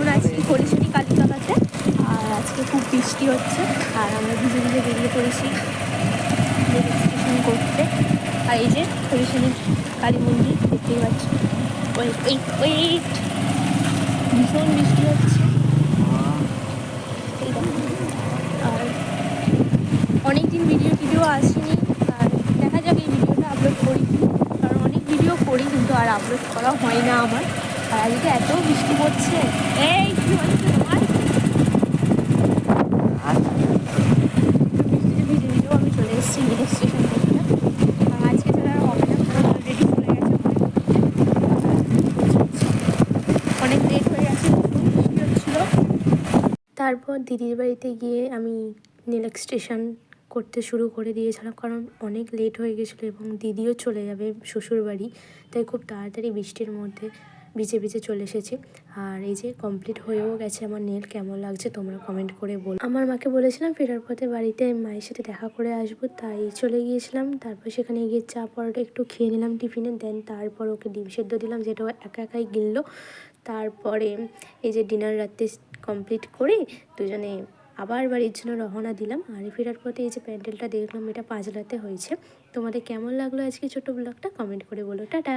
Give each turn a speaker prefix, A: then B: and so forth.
A: এখন আছি হরিশনি কালীতলাতে। আর আজকে খুব বৃষ্টি হচ্ছে, আর আমরা ভিজে ভিজে বেরিয়ে পড়েছি রেজিস্ট্রেশন করতে। আর এই যে হরিশনি কালী মন্দির, দেখতেই পাচ্ছি। ওয়েট ভীষণ বৃষ্টি হচ্ছে। আর অনেকদিন ভিডিও টিডিও আসেনি, আর দেখা যাক এই ভিডিওটা আপলোড করি কারণ অনেক ভিডিও করি কিন্তু আর আপলোড করা হয় না আমার। আর আজকে এত বৃষ্টি পড়ছে। এই কি হচ্ছে তোমার? বৃষ্টিতে ভিজে ভিজেও আমি চলে এসেছি স্টেশন থেকে। আজকে চলে আর হবে না কারণ অলরেডি চলে গেছে। অনেক লেট হয়ে গেছে খুব বৃষ্টি হচ্ছিল। তারপর দিদির বাড়িতে গিয়ে আমি নীলাক স্টেশন করতে শুরু করে দিয়েছিলাম কারণ অনেক লেট হয়ে গেছিল এবং দিদিও চলে যাবে শ্বশুর বাড়ি তাই খুব তাড়াতাড়ি বৃষ্টির মধ্যে ভিজে ভিজে চলে এসেছি। আর এই যে কমপ্লিট হয়েও গেছে আমার নেল কেমন লাগছে তোমরা কমেন্ট করে বল। আমার মাকে বলেছিলাম ফেরার পথে বাড়িতে মায়ের সাথে দেখা করে আসব, তাই চলে গিয়েছিলাম। তারপর সেখানে গিয়ে চা পরোটা একটু খেয়ে নিলাম টিফিনে দেন তারপর ওকে ডিম সেদ্ধ দিলাম, যেটা ও একা একাই গিললো। তারপরে এই যে ডিনার রাত্রে কমপ্লিট করে দুজনে আবার বাড়ির জন্য রওনা দিলাম। আর ফেরার পথে এই যে প্যান্ডেলটা দেখলাম, এটা পাঁচলাতে হয়েছে। তোমাদের কেমন লাগল আজকে ছোটো ব্লগটা কমেন্ট করে বলো। টাটা!